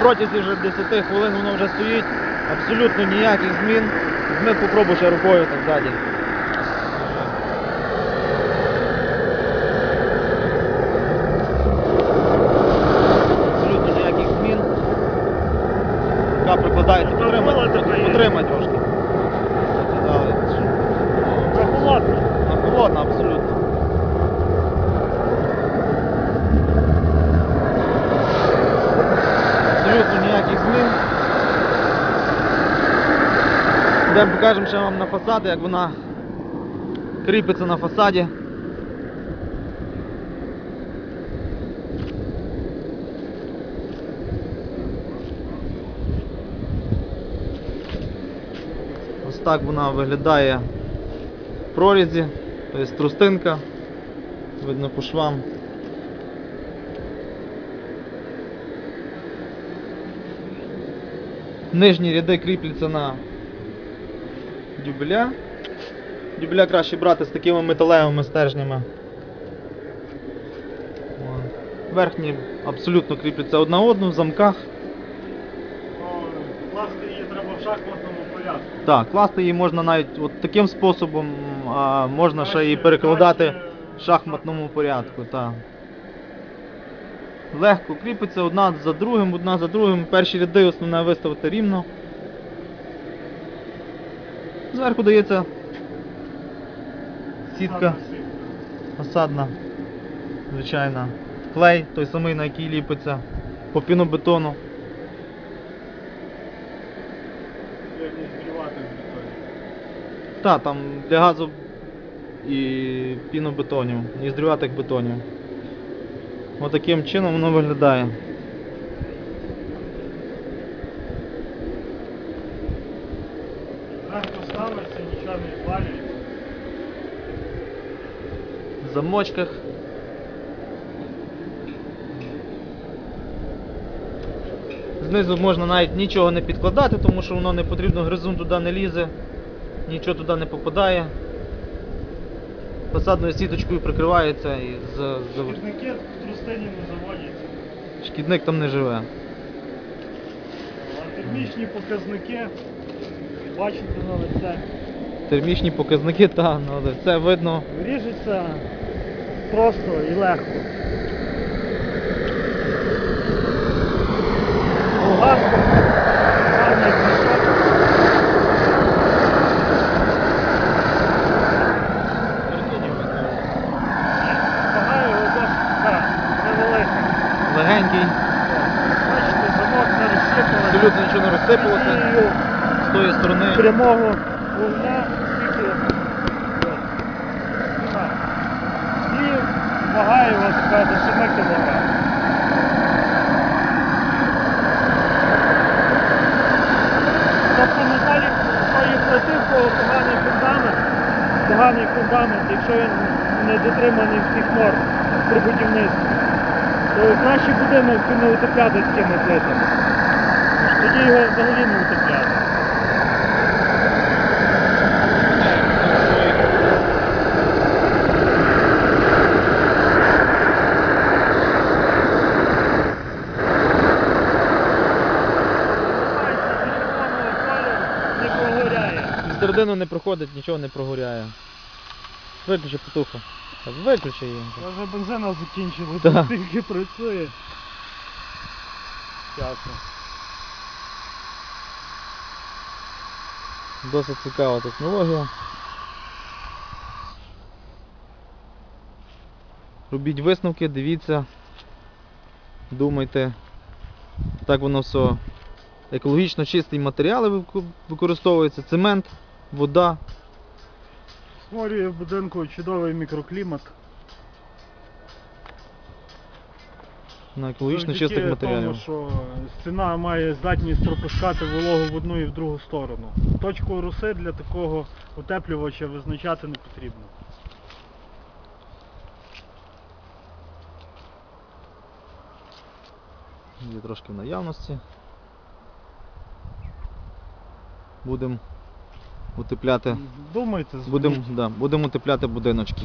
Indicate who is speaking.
Speaker 1: протязі вже 10 хвилин воно вже стоїть, абсолютно ніяких змін. Ми попробуй ще рукою так ззаді. Абсолютно ніяких змін. Рука прикладається, потримай, потримай трошки. Сказали, що
Speaker 2: Прохолодно.
Speaker 1: вона холодна абсолютно. Абсолютно ніяких змін. Йдемо покажемо ще вам на фасаді, як вона кріпиться на фасаді. Ось так вона виглядає в прорізі, тобто трустинка, видно по швам. Нижні ряди кріпляться на дюбеля. Дюбеля краще брати з такими металевими стержнями. Верхні абсолютно кріпляться одна одну в замках.
Speaker 2: Класти її треба в шахматному порядку.
Speaker 1: Так, класти її можна навіть от таким способом, а можна ще її перекладати
Speaker 2: краще
Speaker 1: в шахматному порядку. Так. Легко кріпиться одна за другим, одна за другим. Перші ряди основне виставити рівно. Зверху дається сітка осадна, звичайна. Клей, той самий, на який ліпиться по пінобетону. Так, там для газу і пінобетонів, і здрюватих бетонів. Отаким чином воно виглядає.
Speaker 2: Легко ставиться, нічого не звалюється.
Speaker 1: В замочках. Знизу можна навіть нічого не підкладати, тому що воно не потрібно, гризун туди не лізе, нічого туди не попадає. Фасадною сіточкою прикривається і за.
Speaker 2: Шкідники в трустині не заводяться.
Speaker 1: шкідник там не живе.
Speaker 2: А термічні показники бачите на лице.
Speaker 1: Термічні показники, та, ну, але це видно.
Speaker 2: Ріжеться просто і легко. Болгарка, гарний книжок. Вага його досить так, невелика.
Speaker 1: Легенький,
Speaker 2: Бачите, замок не розсипаний.
Speaker 1: абсолютно нічого не розсипалося. З тої сторони.
Speaker 2: прямого вогня тільки. І вага його така до 7 кг. Тобто на далі тої плити, в кого поганий фундамент, поганий фундамент, якщо він не дотриманий всіх норм при будівництві, то краще будинок не утепляти такими плитами. Тоді його взагалі не утепляти. Не
Speaker 1: середину не проходить, нічого не прогоряє. Виключи потуху. Виключи її.
Speaker 2: Вже бензина закінчили,
Speaker 1: Так.
Speaker 2: тільки працює. Ясно.
Speaker 1: Досить цікава технологія. Робіть висновки, дивіться, думайте. Так воно все екологічно чисті матеріали вик- використовуються, цемент, вода.
Speaker 2: Створює в будинку чудовий мікроклімат.
Speaker 1: На екологічно
Speaker 2: Завдяки
Speaker 1: чистих матеріалів.
Speaker 2: Тому, що стіна має здатність пропускати вологу в одну і в другу сторону. Точку руси для такого утеплювача визначати не потрібно.
Speaker 1: Є трошки в наявності. Будемо утепляти.
Speaker 2: Думайте,
Speaker 1: Будемо да, будем утепляти будиночки.